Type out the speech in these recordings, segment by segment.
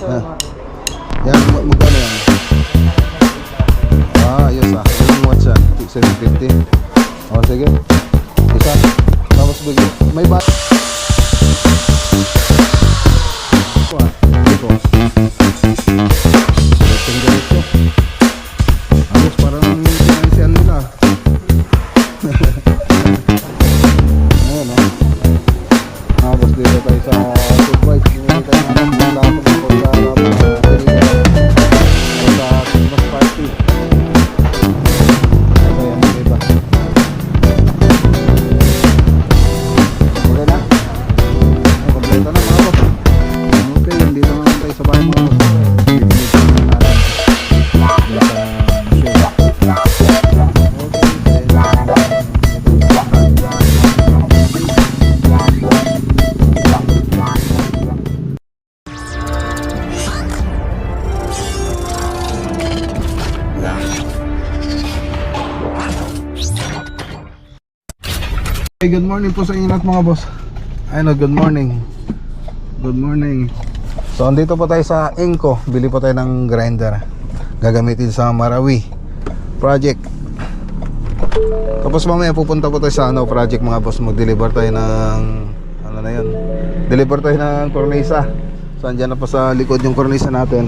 Ah. Yan, magkano yan? Ah, ayos ah. Yung watch yan. 750. O, sige. Isa. Tapos bigyan. May ba... Ito ah. Ito. Good morning po sa inyo lahat mga boss. Ayun, oh, good morning. Good morning. So, andito po tayo sa Inco. Bili po tayo ng grinder. Gagamitin sa Marawi project. Tapos mamaya pupunta po tayo sa ano project mga boss. Mag-deliver tayo ng ano na yun. Deliver tayo ng cornisa. So, andyan na po sa likod yung cornisa natin.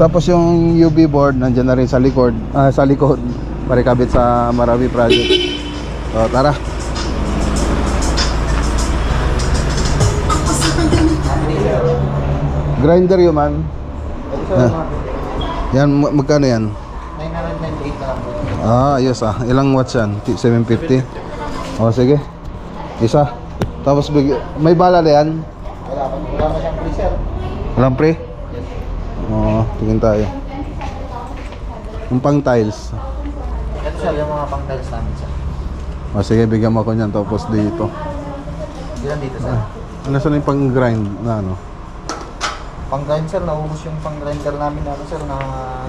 Tapos yung UV board nandyan na rin sa likod, ah, sa likod. Parikabit sa Marawi project. So, tara. Grinder yun man. Ah. Yan, ma- magkano yan? 998 na lang po. Ah, ayos ah. Ilang watts yan? T- 750? O, sige. Isa. Tapos big... may bala na yan? Wala pa, wala pa siyang freezer. Walang pre? Yes. Oo, tingin tayo. Yung pang tiles. Ito sir, yung mga pang tiles namin sir. O, sige, bigyan mo ako niyan. Tapos dito. Ilan dito sir? Ano saan yung pang grind na ano? Pang grind sir, naubos yung pang grinder namin na ano sir, na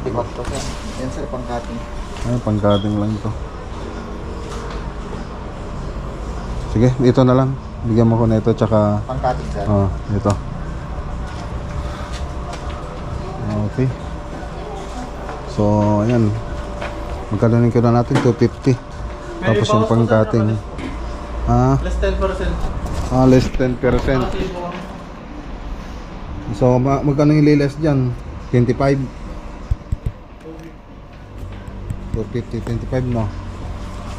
dikot ko sir. Yan sir, pang cutting. Ay, pang cutting lang ito. Sige, dito na lang. Bigyan mo ko na ito. Tsaka Pang cutting sir. Oh, ito. Okay. So, ayan. Magkano ko na natin? 250. Tapos yung pang-cutting. Ah, Less 10%. ah, less 10%. So, ma magkano yung liles dyan? 25. 250, 25 no?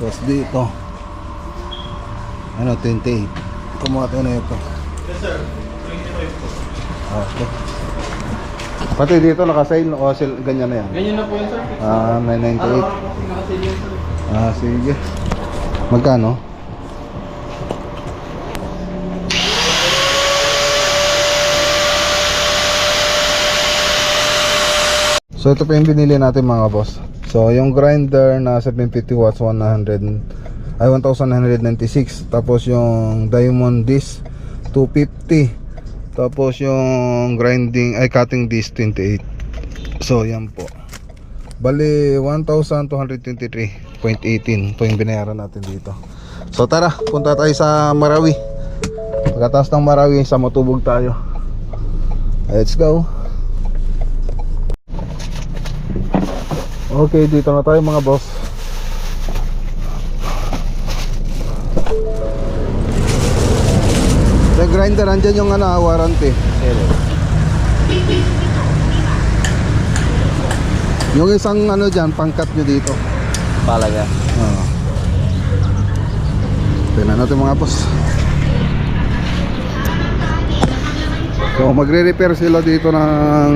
Tapos dito. Ano, 28. Kumuha tayo na ito. Yes sir. 25 po. Okay. Pati dito naka-sale o sale, ganyan na yan. Ganyan na po yun sir. Ah, may 98. Araw-araw po pinakasil yun sir. Ah, sige. Magkano? So ito pa yung binili natin mga boss. So yung grinder na 750 watts 100 ay 1996 tapos yung diamond disc 250 tapos yung grinding ay cutting disc 28 so yan po Bali, 1,223.18 po yung binayaran natin dito. So tara, punta tayo sa Marawi. Pagkatapos ng Marawi, sa Matubog tayo. Let's go. Okay, dito na tayo mga boss. Sa grinder, andyan yung ano, ah, warranty. Yung isang ano dyan, pangkat nyo dito. Palaga. Oo. Tingnan natin mga boss. So magre-repair sila dito ng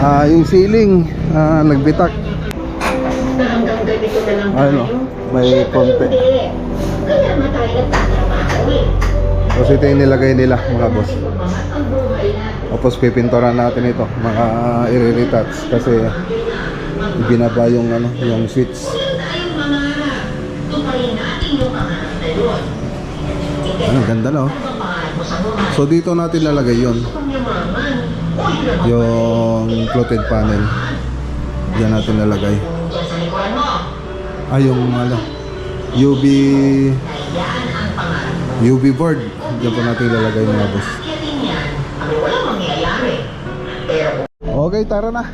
ah yung ceiling ah, nagbitak. Ano, may konti. Tapos ito yung nilagay nila mga boss. Tapos pipinturan natin ito, mga i-retouch kasi ibinaba yung ano, yung switch. Ano, ganda no? So dito natin lalagay yon yung floated panel. Diyan natin lalagay. Ah, yung ano, UV UV board. Diyan po natin lalagay mga boss. Okay, tara na.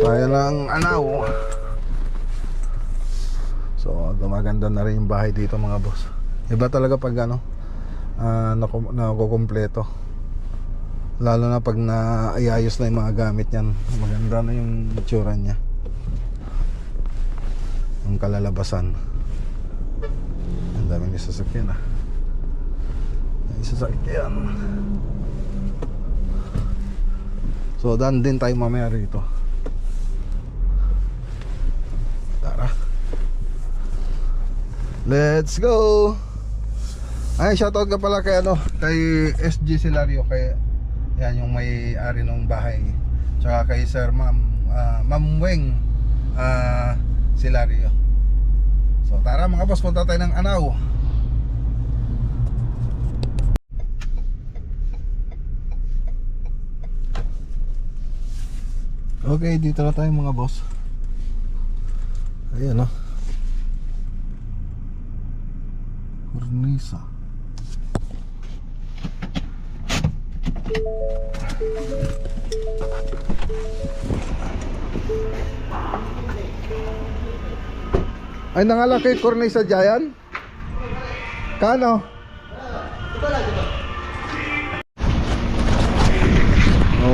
Kaya lang anaw. Gumaganda na rin yung bahay dito mga boss. Iba talaga pag ano, naku- nakukumpleto. Lalo na pag naayayos na yung mga gamit niyan. Maganda na yung itsura niya. Yung kalalabasan. Ang daming sasakyan ah. May sasakyan. So, daan din tayo mamaya rito. Tara. Let's go! Ay, shoutout ka pala kay ano, kay SG Silario, kay yan yung may-ari ng bahay. Tsaka kay Sir Ma'am, ah, Ma'am Weng ah, Silario. So tara mga boss, punta tayo ng Anaw. Okay, dito na tayo mga boss. Ayan oh. Cornisa. Ay nangalaki Cornisa Giant? Kano?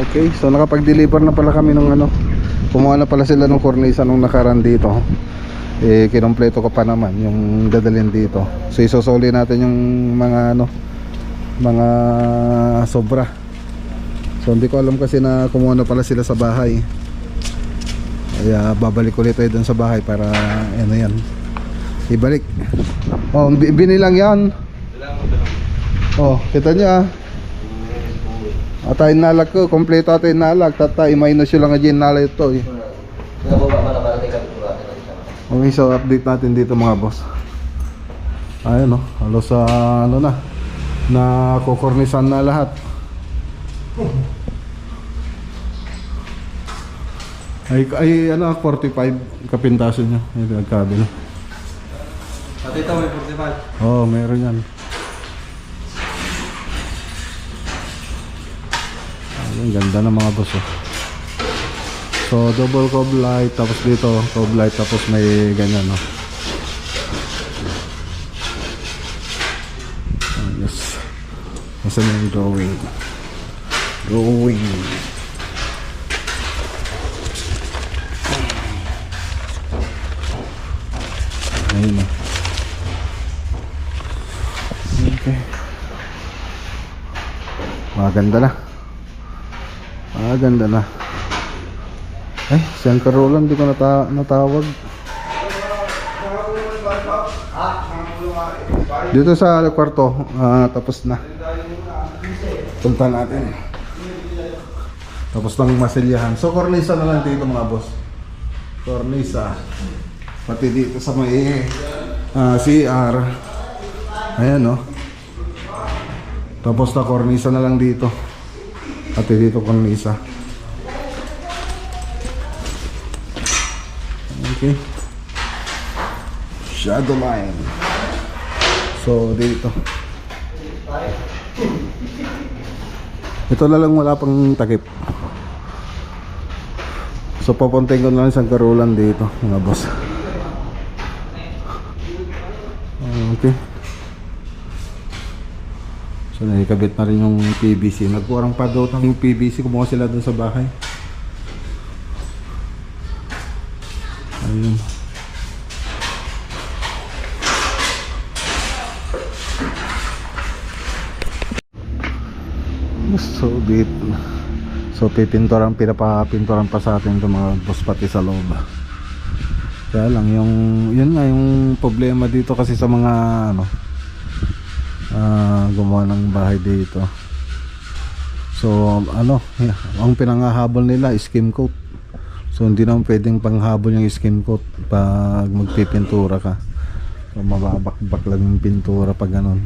Okay, so nakapag-deliver na pala kami ng ano. Kumuha na pala sila ng cornisa nung nakaraan dito. Eh kinompleto ko pa naman yung dadalhin dito. So isosoli natin yung mga ano mga sobra. So hindi ko alam kasi na kumuha na pala sila sa bahay. Kaya babalik ulit tayo dun sa bahay para ano yan. Ibalik. Oh, bi- binilang yan. Oh, kita niyo ah. Atay nalag ko, kompleto atay nalag. Tatay, minus yun lang nga dyan nalag ito eh. Okay, so update natin dito mga boss. Ayun no, halos sa ano na. Na kukornisan na lahat. Ay, ay ano, 45 kapintaso niya. Ay, nagkabila. Pati ito may 45. Oo, oh, meron yan. Ayun, ganda ng mga boss oh. So, double cob light, tapos dito, cob light, tapos may ganyan, no? Ayos. Nasaan yung drawing? Drawing. Ayun na. Okay. Maganda na. Maganda na. Eh, si Uncle Roland, di ko nata natawag. Dito sa kwarto, ah, tapos na. Punta natin. Tapos nang masilyahan. So, cornisa na lang dito mga boss. Cornisa. Pati dito sa may ah, CR. Ayan, no. Tapos na cornisa na lang dito. Pati dito cornisa. Okay. Shadow line. So, dito. Ito na lang wala pang takip. So, papuntayin ko na lang isang karulan dito, mga boss. Okay. So, nakikabit na rin yung PVC. Nagkurang pa daw ng PVC. Kumuha sila dun sa bahay. Ayun. So, bit. So, pipinturan, pinapapinturan pa sa atin itong mga boss pati sa loob. Kaya lang, yung, yun nga, yung problema dito kasi sa mga, ano, ah, gumawa ng bahay dito. So, ano, yeah, ang pinangahabol nila, skim coat. So, hindi naman pwedeng panghabol yung skim coat pag magpipintura ka. So, mababakbak lang yung pintura pag ganun.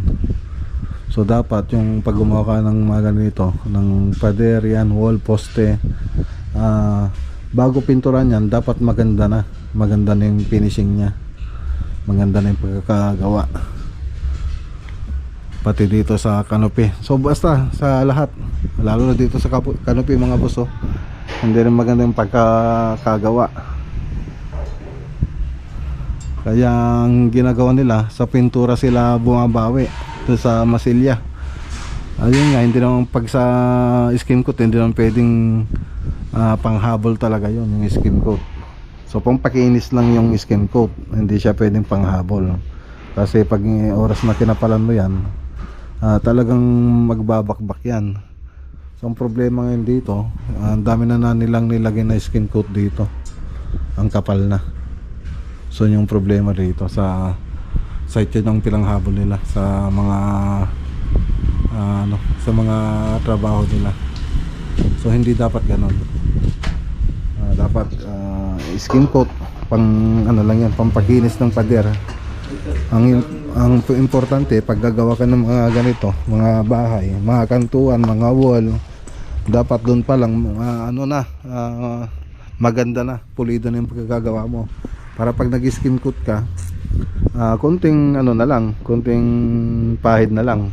So, dapat yung pag gumawa ka ng mga ganito, ng pader yan, wall, poste, ah, bago pinturan yan, dapat maganda na. Maganda na yung finishing niya. Maganda na yung pagkakagawa. pati dito sa canopy so basta sa lahat lalo na dito sa canopy mga boss oh. Hindi rin maganda yung pagkakagawa. Kaya ang ginagawa nila sa pintura sila bumabawi doon sa masilya. Ayun nga hindi naman pag sa skim coat hindi naman pwedeng ah, panghabol talaga yon yung skim coat. So pang pakinis lang yung skim coat hindi siya pwedeng panghabol. Kasi pag oras na kinapalan mo yan ah, talagang magbabakbak yan so ang problema ngayon dito ah, ang dami na na nilang nilagay na skin coat dito. Ang kapal na. So yun yung problema dito sa site ang pinanghabol nila sa mga ah, ano sa mga trabaho nila. So hindi dapat ganon Ah, dapat ah, skin coat pang ano lang yan pampakinis ng pader. Ang ang importante pag gagawa ka ng mga ganito mga bahay mga kantuan mga wall dapat doon pa lang ah, ano na ah, maganda na pulido na yung pagkagagawa mo. Para pag nag skin coat ka ah, konting ano na lang konting pahid na lang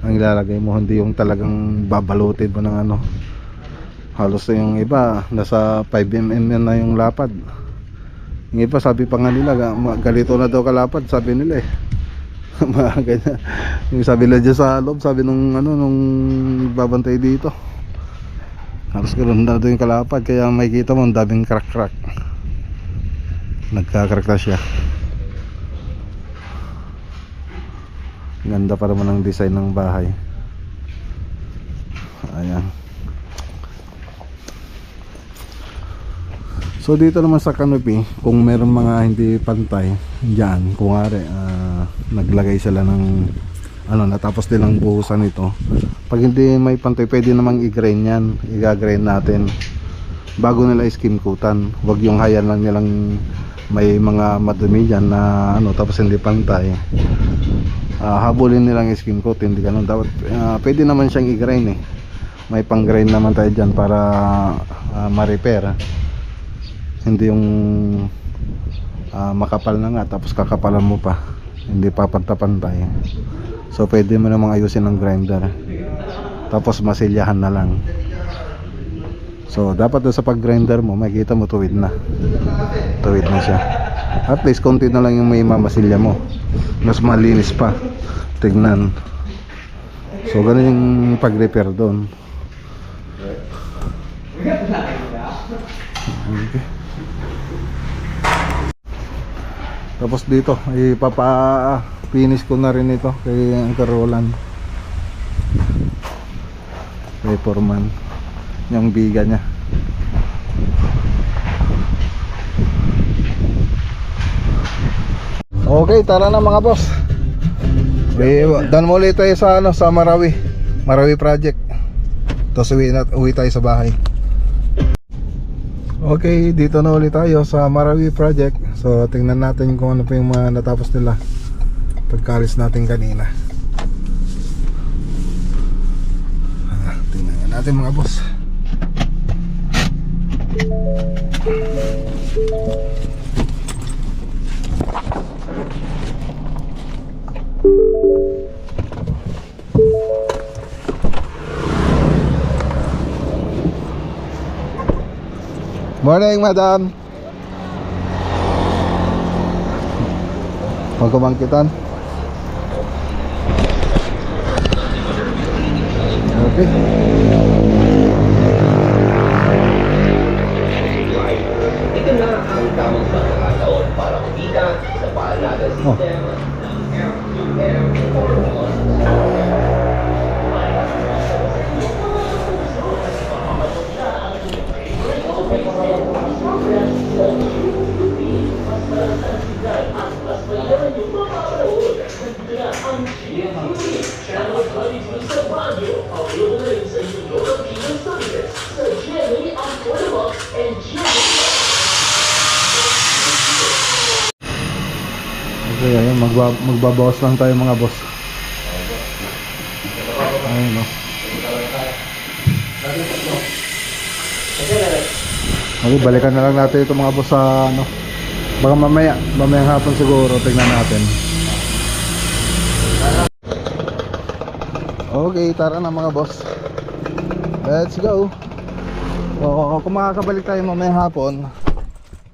ang ilalagay mo. Hindi yung talagang babalutin mo ng ano. Halos yung iba nasa 5mm na yung lapad. Yung iba sabi pa nga nila galito na daw kalapad sabi nila eh. Mga ganyan. Yung sabi nila dyan sa loob sabi nung ano nung babantay dito halos na daw yung kalapad kaya makikita mo ang daming crack crack nagka-crack na siya. Ganda pa naman ang design ng bahay. Ayan. So dito naman sa canopy, kung meron mga hindi pantay diyan, kung ari ah, naglagay sila ng ano natapos nilang buhusan ito. Pag hindi may pantay, pwede namang i-grain 'yan. I-grain natin bago nila skim coatan. Huwag yung hayan lang nilang may mga madumi diyan na ano tapos hindi pantay. Ah, habulin nilang skim coat, hindi ganun. Dapat ah, pwede naman siyang i-grain eh. May pang-grain naman tayo diyan para ah, ma-repair hindi yung ah, makapal na nga tapos kakapalan mo pa hindi papantay so pwede mo namang ayusin ng grinder. Tapos masilyahan na lang. So dapat sa pag grinder mo makikita mo tuwid na. Tuwid na siya. At least konti na lang yung may mamasilya mo. Mas malinis pa. Tignan. So ganun yung pag repair doon okay. Tapos dito, ipapa-finish ko na rin ito kay Uncle Roland. Kay Foreman. Yung biga niya. Okay, tara na mga boss. Okay, dan mo ulit tayo sa ano, sa Marawi. Marawi project. Tapos uwi, na, uwi tayo sa bahay. Okay, dito na ulit tayo sa Marawi Project. So, tingnan natin kung ano pa yung mga natapos nila pagkalis natin kanina. Ah, tingnan natin mga boss. Morning, madam. Magkumangkitan. Okay. Magba magbabawas lang tayo mga boss. Ayun, no. Okay, balikan na lang natin ito mga boss sa ano. Baka mamaya, mamayang hapon siguro, tignan natin. Okay, tara na mga boss. Let's go. O, kung makakabalik tayo mamaya hapon,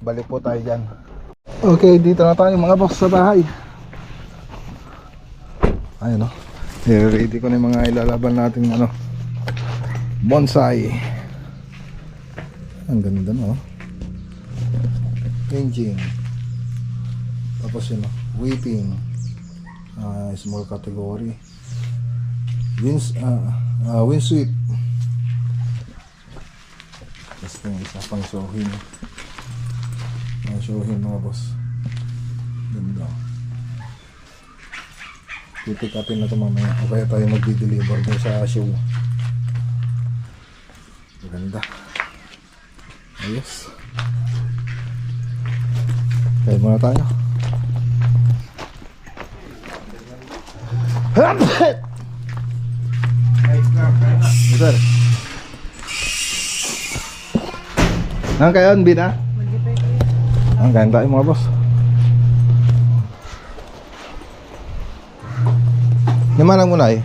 balik po tayo dyan. Okay, dito na tayo mga boss sa bahay. Ayun o. ready ko na mga ilalaban natin ano. Bonsai. Ang ganda no. Painting. Tapos yun o. Weeping. Ah, small category. Wins, uh, uh, windsweep. Tapos yung isa pang showhin. Mga showhin mga boss. Ganda. Pipick upin na ito mamaya. O kaya tayo magdi-deliver dun sa show. Ganda. Ayos. Kaya muna tayo. Sir. Nang kayo, Bina? Ang ganda yung mga boss. Naman ang munay.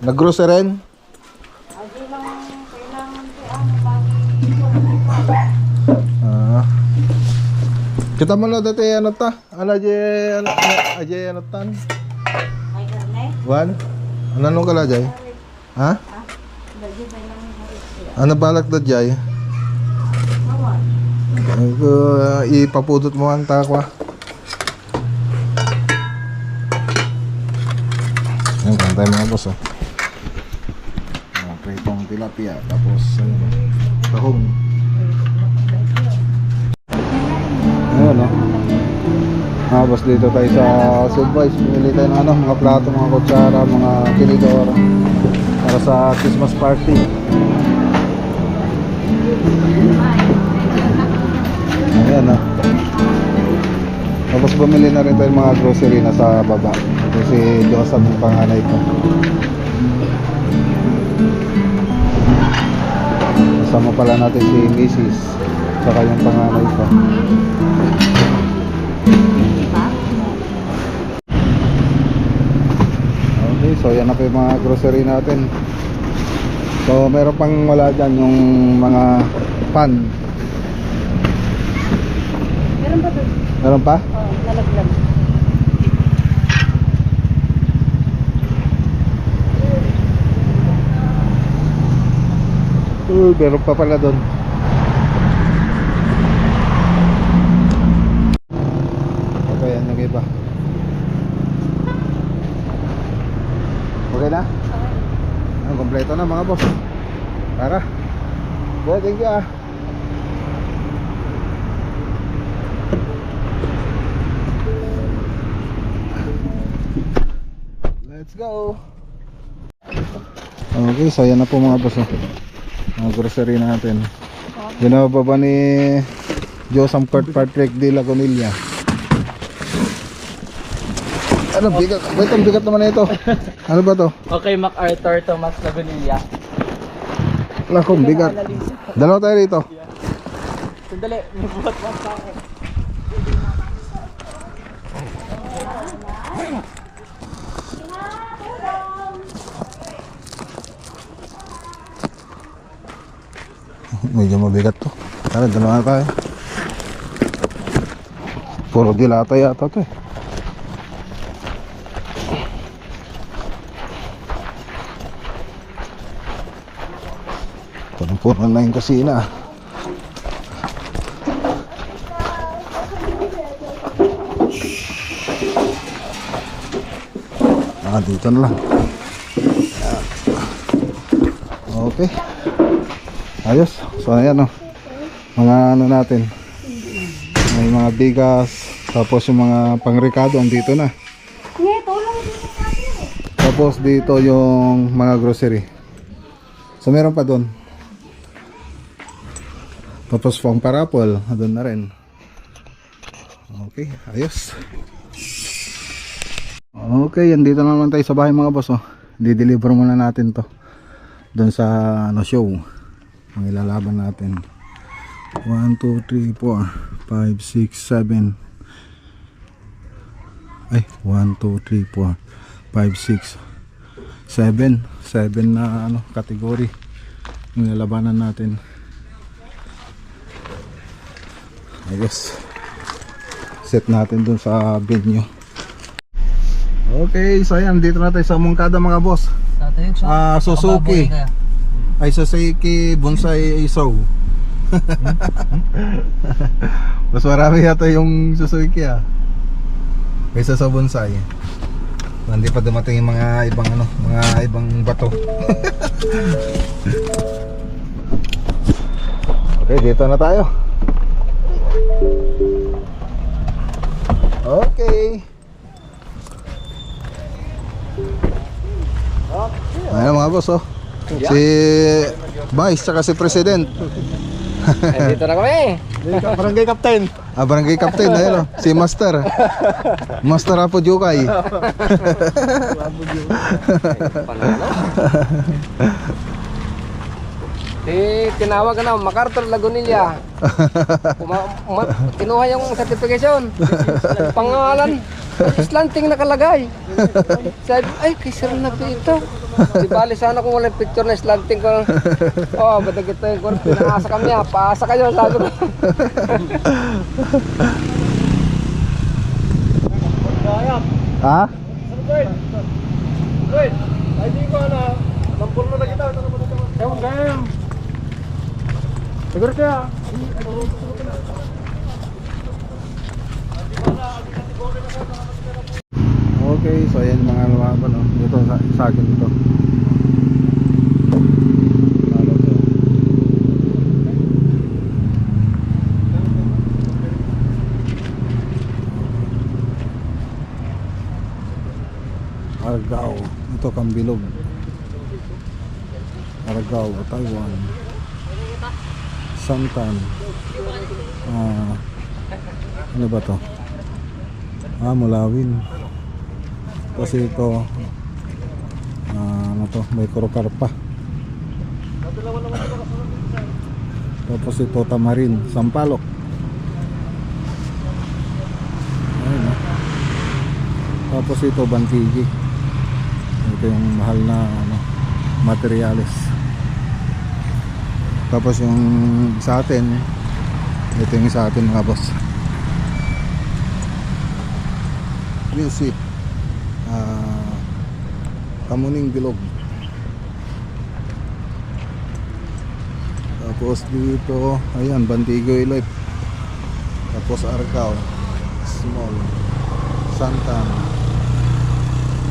Nag-grocery rin? Ah. Kita mo na dati ano ta? Ano je ano aje ano tan? Wan? Ano nung kala jay? Ha? Ano balak da jay? Awan. Ko ipapudot mo ang takwa. Yan kan tayo mga boss oh. Mga pritong tilapia tapos ano, tahong. Ayun oh. Ah, boss dito tayo sa Silvice. Pumili tayo ng ano, mga plato, mga kutsara, mga kinidor para sa Christmas party. Ayan ah. Tapos bumili na rin tayo mga grocery na sa baba. Si Joseph yung panganay ko. Kasama pala natin si Mrs. Saka yung panganay ko. Okay, so yan na po yung mga grocery natin. So meron pang wala dyan yung mga pan. Meron ba doon? Meron pa? Oh, nalaglag. Uh, meron pa pala doon. Okay, yan yung iba. Okay na? Okay. Ang kompleto na mga boss. Tara. Boy, thank you ah. Let's go. Okay, so yan na po mga boss. oh. Mga grocery natin. Ginababa ni Josam Kurt Patrick de la Conilla. Ano bigat? Wait, ang bigat naman na ito. Ano ba to? Okay, MacArthur Thomas Lagunilla. Lakong bigat. Dalawa tayo rito. Sandali, may buhat lang Medyo mabigat to. Tara, dalawa tayo. Puro dilata yata to eh. Punong-puno na yung kusina. Ah, dito na lang. Okay. Ayos. So ayan oh. Mga ano natin. May mga bigas. Tapos yung mga pangrekado andito na. Akin. Tapos dito yung mga grocery. So meron pa doon. Tapos pang parapol, doon na rin. Okay, ayos. Okay, andito na naman tayo sa bahay mga boss. Oh. Di-deliver muna natin to. Doon sa ano, show. Ang ilalaban natin. 1, 2, 3, 4, 5, 6, 7. Ay, 1, 2, 3, 4. 6 7 7 na ano category yung lalabanan natin I guess set natin dun sa venue okay so ayan dito na tayo sa Mungkada mga boss Ah, Suzuki. Ay Suzuki Bonsai Isaw. Mas marami yata yung Suzuki ah. Kaysa sa Bonsai. Hindi pa dumating yung mga ibang ano mga ibang bato. Okay dito na tayo. Okay. Ayan mga boss oh. Si Vice tsaka si President. Dito na kami. Barangay Captain. Ah, barangay captain ayun oh. Si Master. Master Apo Jukay. Eh, tinawag na, MacArthur Lagunilla. Uma, ma, kinuha yung certification. Pangalan, Islanting nakalagay. Sabi, ay, kay Sir na po ito. Di bali sana kung walang picture na Islanting ko. Oh, ba't ito yung kung pinaasa kami ha, paasa kayo, sabi ko. ha? Ewan kayo. Siguro kaya. Okay, so ayan mga lumaban oh. Dito sa, sa akin ito. Ano? Argao. Ito Kambilog. Argao, Taiwan. Santan. Ah, ano ba to? Ah, Mulawin. Kasi ito ah, ano to, may kurokarpa. Tapos ito tamarin, sampalok. Ayun, ah. Tapos ito bantigi. Ito yung mahal na ano, materials. Tapos yung sa atin, ito yung sa atin mga boss. Music ah Kamuning Bilog. Tapos dito ayan Bantigo Life tapos Argao Small Santan.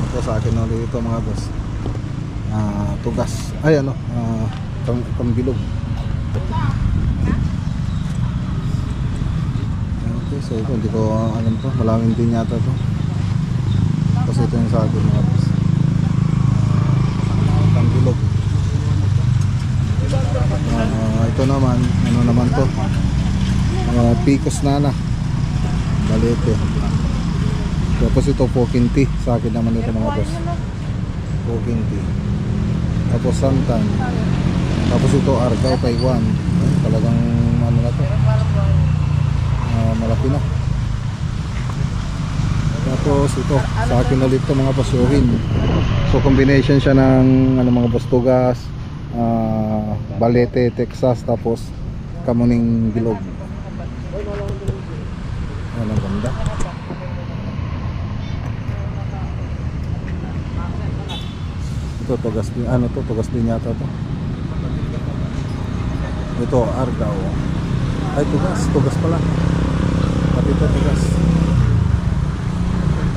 Ito sa akin ulit ito mga boss. Ah Tugas. Ay ano ah Kam Kambilog. Okay so ito hindi ko alam to. Malaming din yata to tapos ito yung sa akin mga boss. Uh, ito naman, ano naman to? Uh, Picos Nana. Balete. Tapos ito Pokinti. Sa akin naman ito mga boss. Pokinti. Tapos Santan. Tapos ito Argao, Taiwan. Talagang ano na to. Ah, malaki na. Tapos ito, sa akin ulit ito mga basuhin. So combination siya ng ano mga bastugas, ah, balete, Texas, tapos kamuning bilog. Ayan ang ganda. Ito tugas din, ano to, tugas din yata to. Ito, Argao. Ay, tugas, tugas pala. Pati ito, tugas.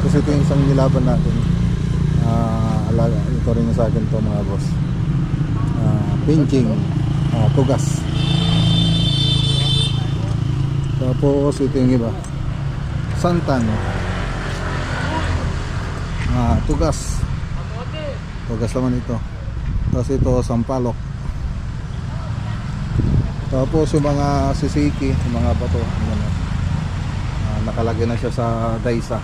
Kasi ito yung isang nilaban natin. Ah, alaga, ito rin sa akin to mga boss. Ah, pinching, ah, tugas. Tapos ito yung iba. Santan. Ah, tugas. Tugas naman ito. Tapos ito sampalok. Tapos yung mga sisiki, yung mga bato, yan, ah, nakalagay na siya sa daisa.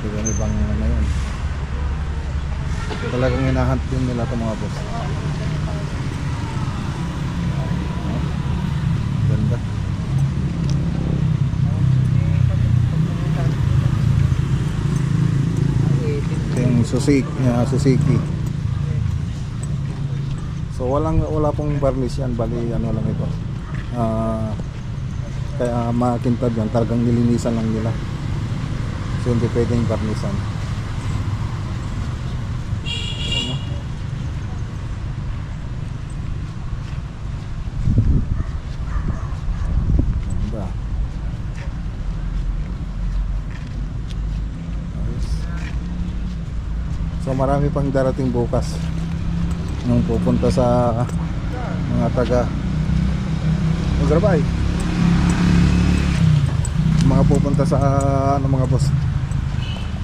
Uh, natin yung ibang ano yun. Talagang hinahunt din nila ito mga boss. Ah, Ganda. Suzuki, uh, Suzuki. So walang wala pong varnish yan, bali ano lang ito. Ah kaya makintad yan, talagang nilinisan lang nila. So hindi pwedeng varnisan. Ano? Ganda. Ayos. So marami pang darating bukas nung pupunta sa mga taga Magrabay mga pupunta sa ano mga boss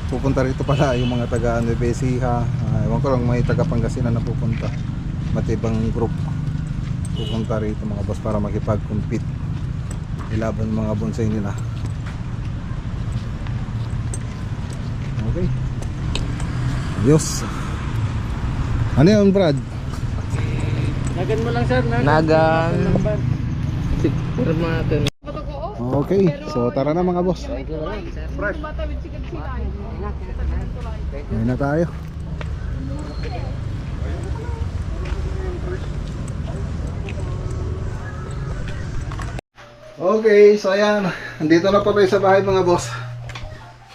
pupunta rito pala yung mga taga Nueva Ecija uh, ewan ko lang may taga Pangasinan na pupunta. Matibang group? Pupunta rito mga boss para makipag-compete. Ilaban mga bonsai nila. Okay. Ayos ano yun Brad? Nagan mo lang sir. Nagan. Mga ito. Okay, so tara na mga boss. Ayun na tayo. Okay, so ayan. Andito na po tayo sa bahay mga boss.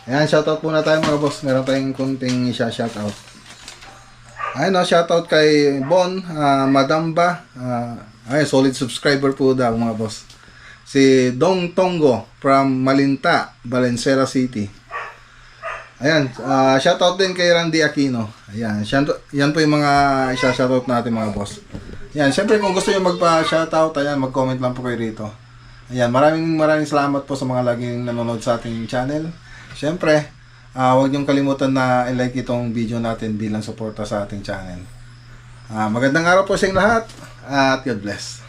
Ayan, shoutout muna tayo mga boss. Meron tayong kunting isa-shoutout. Ayun no, shoutout kay Bon, ah, Madamba. ah, ay, solid subscriber po daw mga boss si Dong Tongo from Malinta, Valencia City. Ayan, uh, shoutout din kay Randy Aquino. Ayan, yan po yung mga isa-shoutout natin mga boss. Ayan, syempre kung gusto niyo magpa-shoutout, ayan, mag-comment lang po kayo rito. Ayan, maraming maraming salamat po sa mga laging nanonood sa ating channel. Syempre, ah, huwag niyong kalimutan na i-like itong video natin bilang suporta sa ating channel. Ah, magandang araw po sa inyong lahat at God bless.